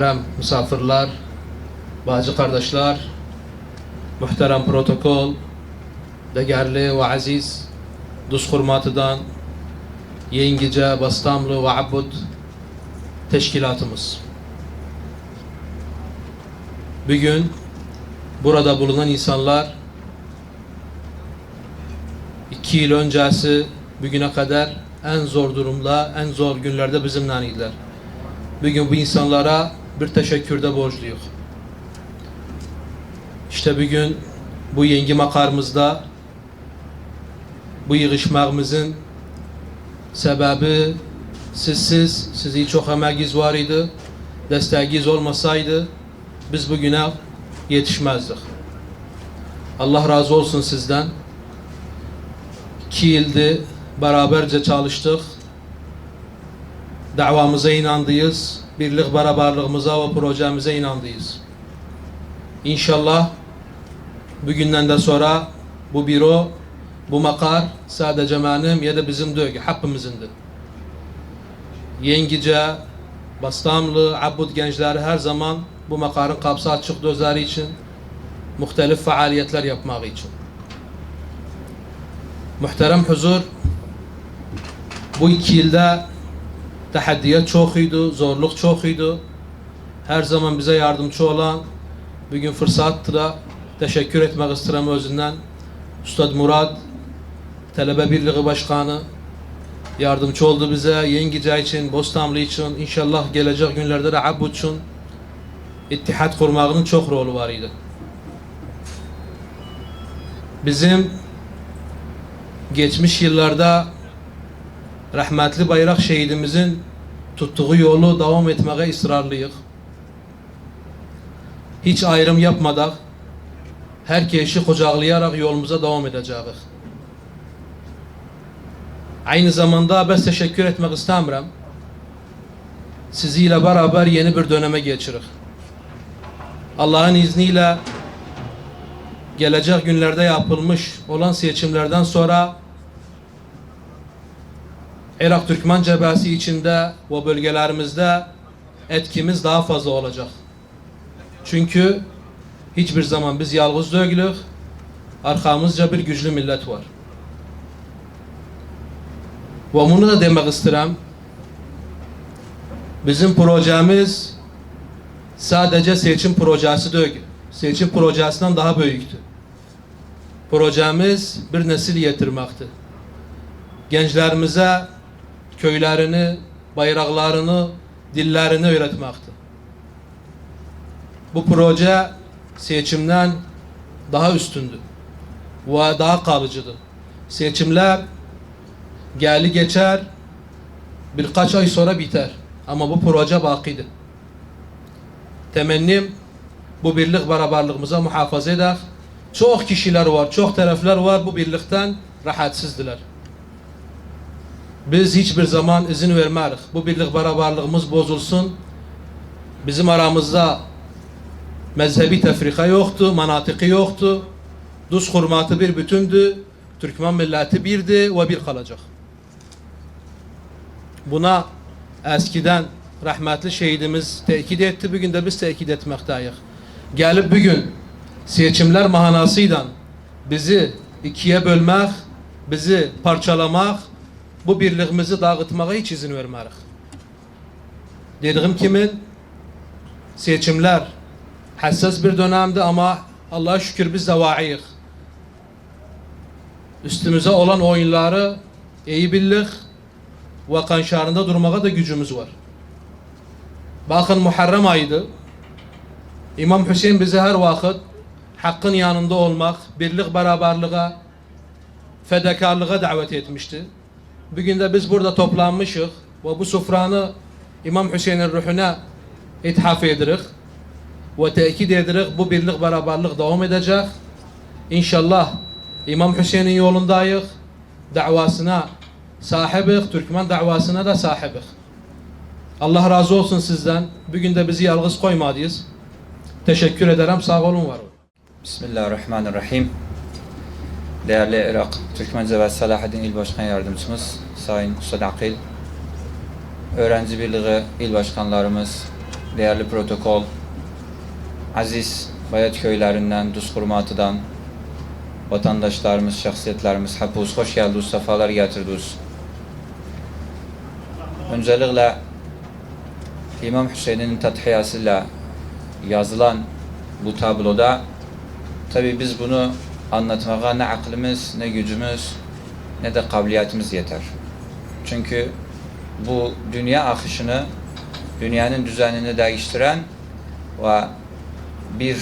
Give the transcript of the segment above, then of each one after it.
muhterem misafirler, bacı kardeşler, muhterem protokol, değerli ve aziz dus hurmatıdan Yengice, Bastamlı ve Abbud teşkilatımız. Bugün burada bulunan insanlar iki yıl öncesi bugüne kadar en zor durumda, en zor günlerde bizimle idiler. Bugün bu insanlara bir teşekkürde borçluyuz. İşte bugün bu yengi makarımızda bu yığışmağımızın sebebi sizsiz, sizi çok emeğiniz var idi. Desteğiniz olmasaydı biz bugüne yetişmezdik. Allah razı olsun sizden. İki yıldır beraberce çalıştık. Davamıza inandıyız. Birlik beraberliğimize ve projemize inandıyız. İnşallah bugünden de sonra bu büro, bu makar sadece benim ya da bizim değil, hepimizindir. Yengice, Bastamlı, Abbud gençleri her zaman bu makarın kapısı açık gözleri için muhtelif faaliyetler yapmak için. Muhterem huzur, bu iki yılda tahaddiyat çok iyiydi, zorluk çok iyiydi. Her zaman bize yardımcı olan, bugün fırsattı da teşekkür etmek isterim özünden. Üstad Murad, Talebe Birliği Başkanı yardımcı oldu bize. Yengice için, Bostanlı için, inşallah gelecek günlerde de Abbud için ittihat kurmağının çok rolü var idi. Bizim geçmiş yıllarda rahmetli bayrak şehidimizin tuttuğu yolu devam etmeye ısrarlıyız. Hiç ayrım yapmadan herkesi kucaklayarak yolumuza devam edeceğiz. Aynı zamanda ben teşekkür etmek istemiyorum. Siziyle beraber yeni bir döneme geçirik. Allah'ın izniyle gelecek günlerde yapılmış olan seçimlerden sonra Irak Türkmen cephesi içinde ve bölgelerimizde etkimiz daha fazla olacak. Çünkü hiçbir zaman biz yalnız değiliz. Arkamızca bir güçlü millet var. Ve bunu da demek istedim. Bizim projemiz sadece seçim projesi değil. Seçim projesinden daha büyüktü. Projemiz bir nesil yetirmekti. Gençlerimize köylerini, bayraklarını, dillerini öğretmekti. Bu proje seçimden daha üstündü ve daha kalıcıdı. Seçimler geldi geçer, birkaç ay sonra biter. Ama bu proje bakidir. Temennim bu birlik beraberliğimize muhafaza eder. Çok kişiler var, çok taraflar var bu birlikten rahatsızdılar. Biz hiçbir zaman izin vermeyiz. Bu birlik beraberliğimiz bozulsun. Bizim aramızda mezhebi tefrika yoktu, manatiki yoktu. Dus hurmatı bir bütündü. Türkmen milleti birdi ve bir kalacak. Buna eskiden rahmetli şehidimiz tekit etti. Bugün de biz tekit etmekteyiz. Gelip bugün seçimler mahanasıyla bizi ikiye bölmek, bizi parçalamak, bu birliğimizi dağıtmaya hiç izin vermeyiz. Dediğim kimin? Seçimler hassas bir dönemdi ama Allah'a şükür biz de vaiyiz. Üstümüze olan oyunları iyi bildik ve kanşarında durmaya da gücümüz var. Bakın Muharrem ayıydı. İmam Hüseyin bize her vakit hakkın yanında olmak, birlik beraberliğe, fedakarlığa davet etmişti. Bugün de biz burada toplanmışız ve bu sofranı İmam Hüseyin'in ruhuna ithaf edirik ve tekit edirik bu birlik beraberlik devam edecek. İnşallah İmam Hüseyin'in yolundayız. Davasına sahibiz, Türkmen davasına da sahibiz. Allah razı olsun sizden. Bugün de bizi yalnız koymadıyız. Teşekkür ederim. Sağ olun, var olun. Bismillahirrahmanirrahim. Değerli Irak Türkmence ve Salahaddin İl Başkan Yardımcımız Sayın Ustad Akil, Öğrenci Birliği İl Başkanlarımız, değerli protokol, aziz Bayat köylerinden, Duzkurmatı'dan, vatandaşlarımız, şahsiyetlerimiz hepiniz hoş geldiniz, sefalar getirdiniz. Öncelikle İmam Hüseyin'in tadhiyasıyla yazılan bu tabloda tabi biz bunu anlatmaya ne aklımız, ne gücümüz, ne de kabiliyetimiz yeter. Çünkü bu dünya akışını, dünyanın düzenini değiştiren ve bir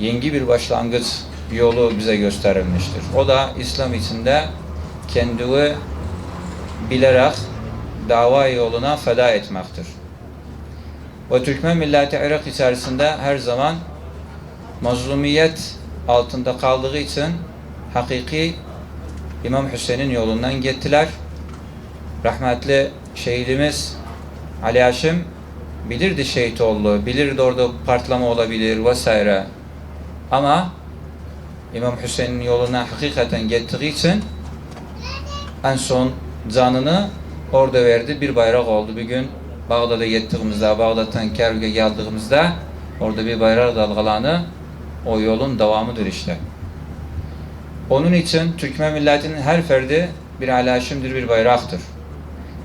yeni bir başlangıç yolu bize gösterilmiştir. O da İslam içinde kendini bilerek dava yoluna feda etmektir. Ve Türkmen milleti Irak içerisinde her zaman mazlumiyet altında kaldığı için hakiki İmam Hüseyin'in yolundan gittiler. Rahmetli şehidimiz Ali Haşim bilirdi şehit oldu, bilirdi orada patlama olabilir vesaire. Ama İmam Hüseyin'in yoluna hakikaten gittiği için en son canını orada verdi. Bir bayrak oldu. Bir gün Bağdat'a gittiğimizde, Bağdat'tan Kerkük'e geldiğimizde orada bir bayrak dalgalanı o yolun devamıdır işte. Onun için Türkmen milletinin her ferdi bir alaşimdir, bir bayraktır.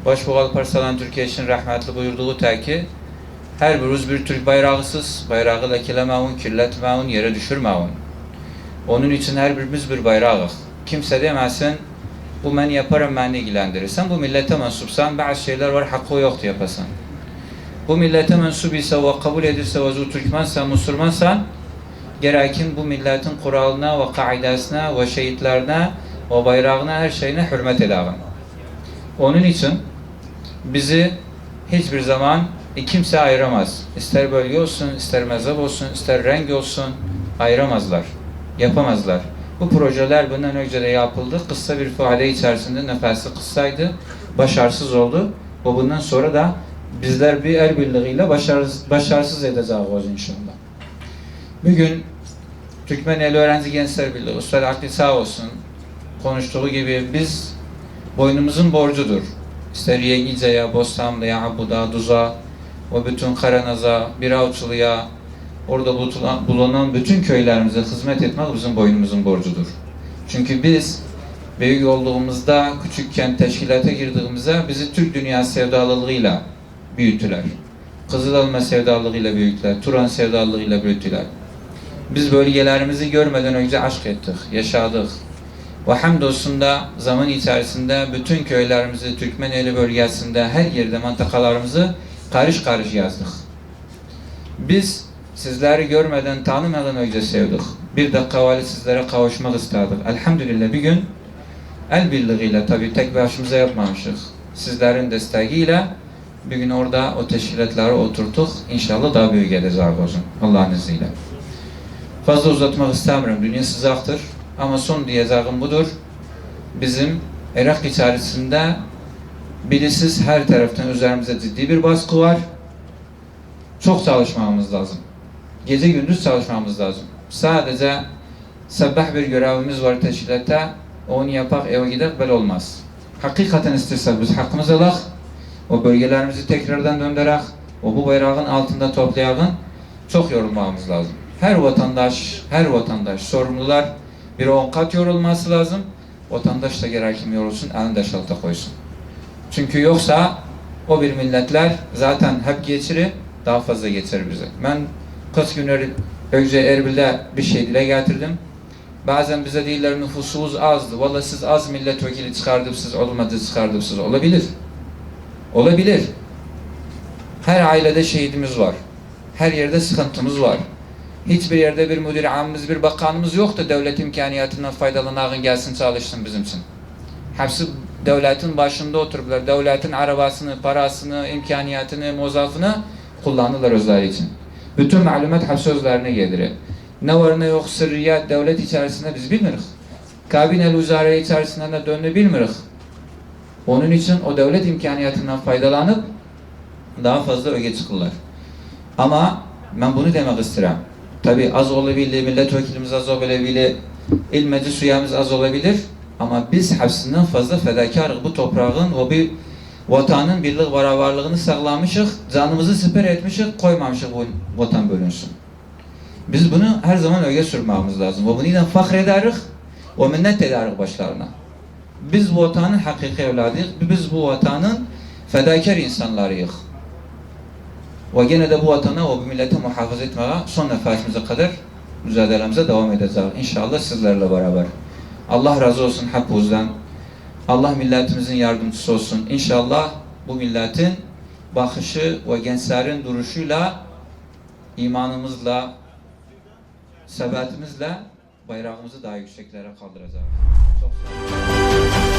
Başbuğ Alparslan Türkiye için rahmetli buyurduğu ta ki her birimiz bir Türk bayrağısız, bayrağı lekelemevun, kirletmevun, yere düşürmevun. Onun için her birimiz bir bayrağız. Kimse demesin bu ben yaparım beni ilgilendirir. Sen bu millete mensupsan bazı şeyler var hakkı yoktu yapasan. Bu millete mensup ise ve kabul edilse ve Türkmensen, Müslümansan gerekin bu milletin kuralına ve kaidesine ve şehitlerine ve bayrağına her şeyine hürmet edelim. Onun için bizi hiçbir zaman kimse ayıramaz. İster bölge olsun, ister mezhep olsun, ister renk olsun ayıramazlar. Yapamazlar. Bu projeler bundan önce de yapıldı. Kısa bir fuade içerisinde nefesi kısaydı. Başarısız oldu. Ve bundan sonra da bizler bir el birliğiyle başarısız, başarısız edeceğiz inşallah. Bugün Türkmen El Öğrenci Gençler Birliği, Ustad Akli sağ olsun konuştuğu gibi biz boynumuzun borcudur. İster Yengice'ye, Bostanlı'ya, Abuda, Duza ve bütün Karanaz'a, Biravçılı'ya, orada bulunan, bütün köylerimize hizmet etmek bizim boynumuzun borcudur. Çünkü biz büyük olduğumuzda, küçükken teşkilata girdiğimizde bizi Türk dünya sevdalılığıyla büyüttüler. Kızılalma sevdalılığıyla büyüttüler, Turan sevdalılığıyla büyüttüler. Biz bölgelerimizi görmeden önce aşk ettik, yaşadık. Ve hamdolsun da zaman içerisinde bütün köylerimizi Türkmeneli bölgesinde her yerde mantakalarımızı karış karış yazdık. Biz sizleri görmeden tanımadan önce sevdik. Bir dakika evvel sizlere kavuşmak istedik. Elhamdülillah bir gün el birliğiyle tabi tek başımıza yapmamışız. Sizlerin desteğiyle bir gün orada o teşkilatları oturttuk. İnşallah daha büyük olsun. Allah'ın izniyle. Fazla uzatmak istemiyorum. Dünya sıcaktır. Ama son diyeceğim budur. Bizim Irak içerisinde bilisiz her taraftan üzerimize ciddi bir baskı var. Çok çalışmamız lazım. Gece gündüz çalışmamız lazım. Sadece sabah bir görevimiz var teşkilatta. Onu yapak eve gidip böyle olmaz. Hakikaten istersek biz hakkımızı alak. O bölgelerimizi tekrardan döndürek. O bu bayrağın altında toplayalım. Çok yorulmamız lazım. Her vatandaş, her vatandaş sorumlular bir on kat yorulması lazım. Vatandaş da gerekim yorulsun, elini de şalta koysun. Çünkü yoksa o bir milletler zaten hep geçirir, daha fazla geçirir bize. Ben kaç günler önce Erbil'de bir şey dile getirdim. Bazen bize değiller nüfusumuz azdı. Vallahi siz az milletvekili çıkardıp siz olmadı çıkardıp siz olabilir. Olabilir. Her ailede şehidimiz var. Her yerde sıkıntımız var. Hiçbir yerde bir müdür amimiz, bir bakanımız yok da devlet imkaniyatından faydalanağın gelsin çalışsın bizim için. Hepsi devletin başında otururlar. Devletin arabasını, parasını, imkaniyatını, mozafını kullanırlar özleri için. Bütün malumat hepsi özlerine gelir. Ne var ne yok sırriyat devlet içerisinde biz bilmiyoruz. Kabineli uzare içerisinde ne döndü bilmiyoruz. Onun için o devlet imkaniyatından faydalanıp daha fazla öge çıkırlar. Ama ben bunu demek istedim. Tabi az olabilir, milletvekilimiz az olabilir, il meclis üyemiz az olabilir. Ama biz hepsinden fazla fedakarız bu toprağın o bir vatanın birlik beraberliğini sağlamışık, canımızı siper etmişik, koymamışık bu vatan bölünsün. Biz bunu her zaman öge sürmemiz lazım. Ve bununla fakrederik ve minnet ederik başlarına. Biz bu vatanın hakiki evladıyız. Biz bu vatanın fedakar insanlarıyız. Ve gene de bu vatana ve bu millete muhafaza etmeye son nefesimize kadar mücadelemize devam edeceğiz. İnşallah sizlerle beraber. Allah razı olsun hepinizden. Allah milletimizin yardımcısı olsun. İnşallah bu milletin bakışı ve gençlerin duruşuyla, imanımızla, sebatimizle bayrağımızı daha yükseklere kaldıracağız. Çok sağ olun.